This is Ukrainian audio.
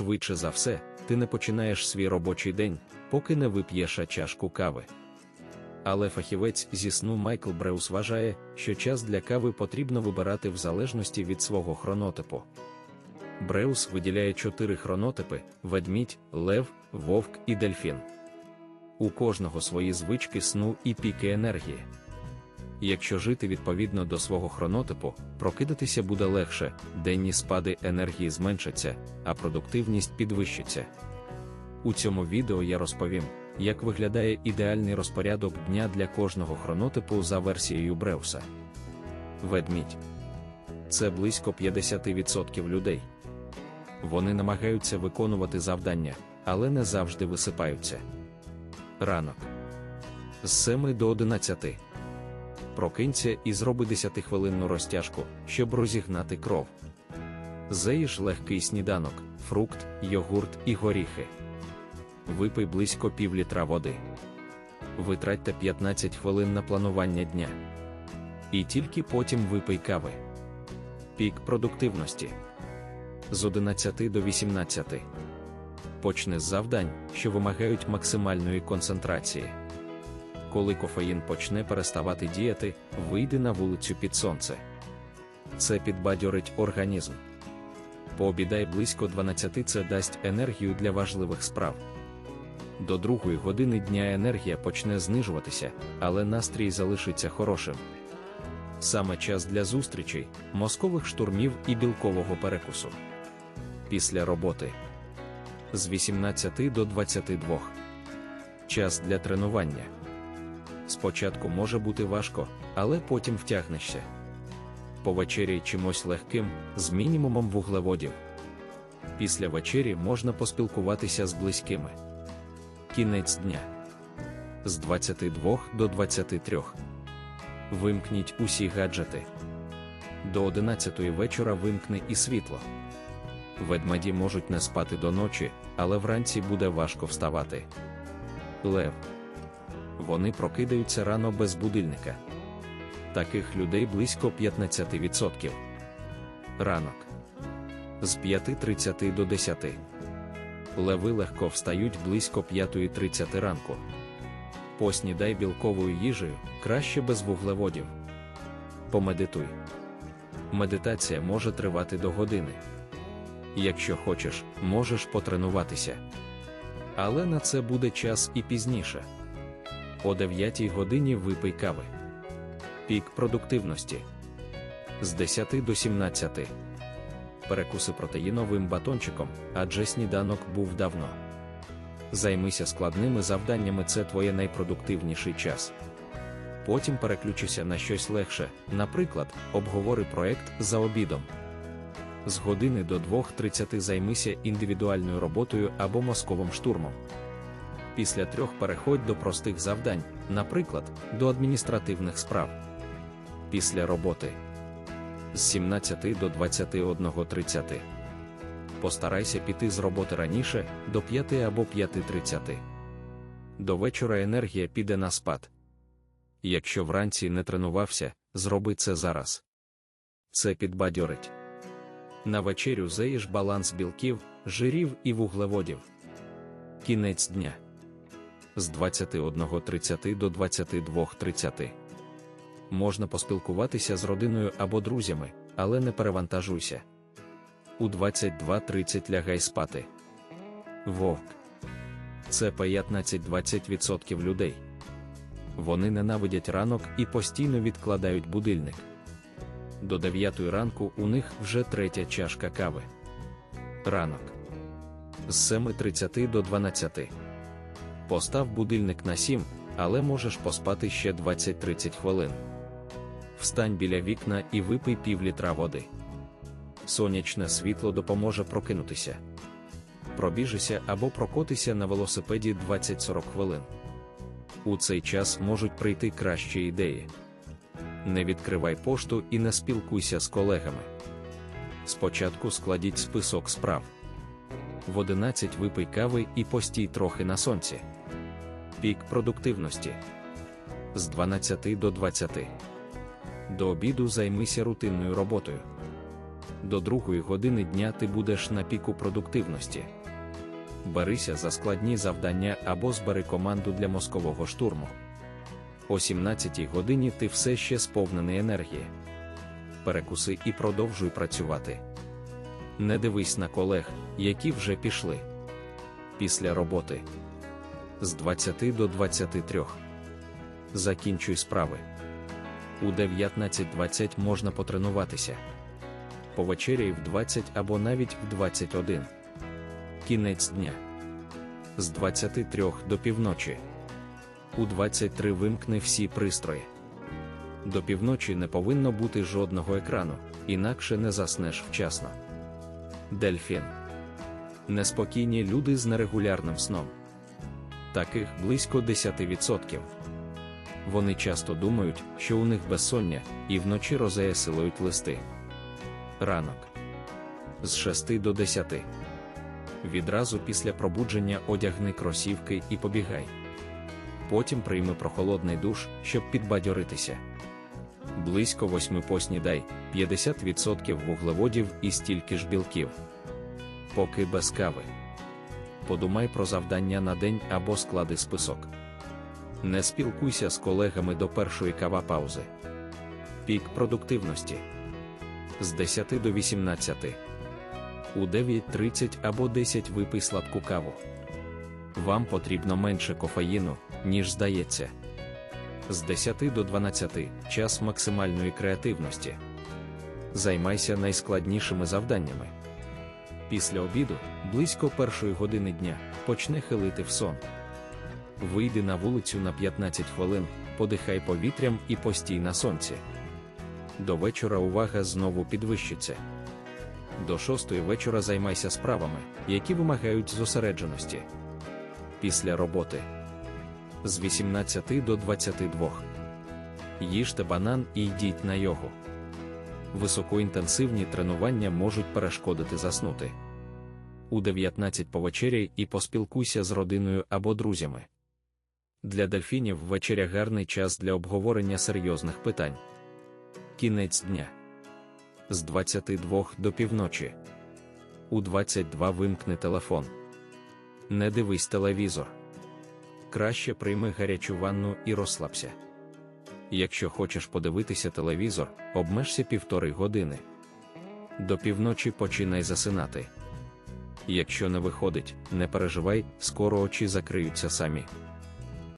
Швидше за все, ти не починаєш свій робочий день, поки не вип'єш чашку кави. Але фахівець зі сну Майкл Бреус вважає, що час для кави потрібно вибирати в залежності від свого хронотипу. Бреус виділяє чотири хронотипи: ведмідь, лев, вовк і дельфін. У кожного свої звички сну і піки енергії. Якщо жити відповідно до свого хронотипу, прокидатися буде легше, денні спади енергії зменшаться, а продуктивність підвищиться. У цьому відео я розповім, як виглядає ідеальний розпорядок дня для кожного хронотипу за версією Бреуса. Ведмідь це близько 50% людей. Вони намагаються виконувати завдання, але не завжди висипаються. Ранок з 7 до 11. Прокинься і зроби 10-хвилинну розтяжку, щоб розігнати кров. Зеїж легкий сніданок, фрукт, йогурт і горіхи. Випий близько пів літра води. Витратьте 15 хвилин на планування дня. І тільки потім випий кави. Пік продуктивності з 11 до 18. Почни з завдань, що вимагають максимальної концентрації. Коли кофеїн почне переставати діяти, вийди на вулицю під сонце. Це підбадьорить організм. Пообідай близько 12 це дасть енергію для важливих справ. До другої години дня енергія почне знижуватися, але настрій залишиться хорошим. Саме час для зустрічей, мозкових штурмів і білкового перекусу. Після роботи з 18 до 22. Час для тренування. Спочатку може бути важко, але потім втягнешся. Повечеряй чимось легким, з мінімумом вуглеводів. Після вечері можна поспілкуватися з близькими. Кінець дня з 22 до 23. Вимкніть усі гаджети. До 11 вечора вимкни і світло. Ведмеді можуть не спати до ночі, але вранці буде важко вставати. Лев. Вони прокидаються рано без будильника. Таких людей близько 15%. Ранок з 5.30 до 10. Леви легко встають близько 5.30 ранку. Поснідай білковою їжею, краще без вуглеводів. Помедитуй. Медитація може тривати до години. Якщо хочеш, можеш потренуватися. Але на це буде час і пізніше. О 9 годині випий кави. Пік продуктивності з 10 до 17. Перекуси протеїновим батончиком, адже сніданок був давно. Займися складними завданнями, це твоє найпродуктивніший час. Потім переключися на щось легше, наприклад, обговори проект за обідом. З години до 2.30 займися індивідуальною роботою або мозковим штурмом. Після трьох переходь до простих завдань, наприклад, до адміністративних справ. Після роботи з 17 до 21.30. Постарайся піти з роботи раніше до 5 або 5.30. До вечора енергія піде на спад. Якщо вранці не тренувався, зроби це зараз. Це підбадьорить. На вечерю заїж баланс білків, жирів і вуглеводів. Кінець дня з 21.30 до 22.30. Можна поспілкуватися з родиною або друзями, але не перевантажуйся. У 22.30 лягай спати. Вовк. Це 15-20% людей. Вони ненавидять ранок і постійно відкладають будильник. До 9 ранку у них вже третя чашка кави. Ранок з 7.30 до 12. Постав будильник на 7, але можеш поспати ще 20-30 хвилин. Встань біля вікна і випий пів літра води. Сонячне світло допоможе прокинутися. Пробіжися або прокотися на велосипеді 20-40 хвилин. У цей час можуть прийти кращі ідеї. Не відкривай пошту і не спілкуйся з колегами. Спочатку складіть список справ. В 11 випий кави і постій трохи на сонці. Пік продуктивності з 12 до 20. До обіду займися рутинною роботою. до другої години дня ти будеш на піку продуктивності. Берися за складні завдання або збери команду для мозкового штурму. О 17 годині ти все ще сповнений енергії. Перекуси і продовжуй працювати. Не дивись на колег, які вже пішли. Після роботи з 20 до 23. Закінчуй справи. У 19.20 можна потренуватися. Повечеряй в 20 або навіть в 21. Кінець дня. З 23 до півночі. У 23 вимкни всі пристрої. До півночі не повинно бути жодного екрану, інакше не заснеш вчасно. Дельфін. Неспокійні люди з нерегулярним сном. Таких близько 10%. Вони часто думають, що у них безсоння, і вночі розея силують листи. Ранок з 6 до 10. Відразу після пробудження одягни кросівки і побігай. Потім прийми прохолодний душ, щоб підбадьоритися. Близько 8 поснідай 50% вуглеводів і стільки ж білків. Поки без кави. Подумай про завдання на день або склади список. Не спілкуйся з колегами до першої кава паузи. Пік продуктивності з 10 до 18. У 9.30 або 10 випий сладку каву. Вам потрібно менше кофеїну, ніж здається. З 10 до 12 час максимальної креативності. Займайся найскладнішими завданнями. Після обіду, близько першої години дня, почне хилити в сон. Вийди на вулицю на 15 хвилин, подихай повітрям і постій на сонці. До вечора увага знову підвищиться. До шостої вечора займайся справами, які вимагають зосередженості. Після роботи з 18 до 22. Їжте банан і йдіть на йогу. Високоінтенсивні тренування можуть перешкодити заснути. У 19 повечеряй і поспілкуйся з родиною або друзями. Для дельфінів вечеря гарний час для обговорення серйозних питань. Кінець дня з 22 до півночі. У 22 вимкни телефон. Не дивись телевізор. Краще прийми гарячу ванну і розслабся. Якщо хочеш подивитися телевізор, обмежся півтори години. До півночі починай засинати. Якщо не виходить, не переживай, скоро очі закриються самі.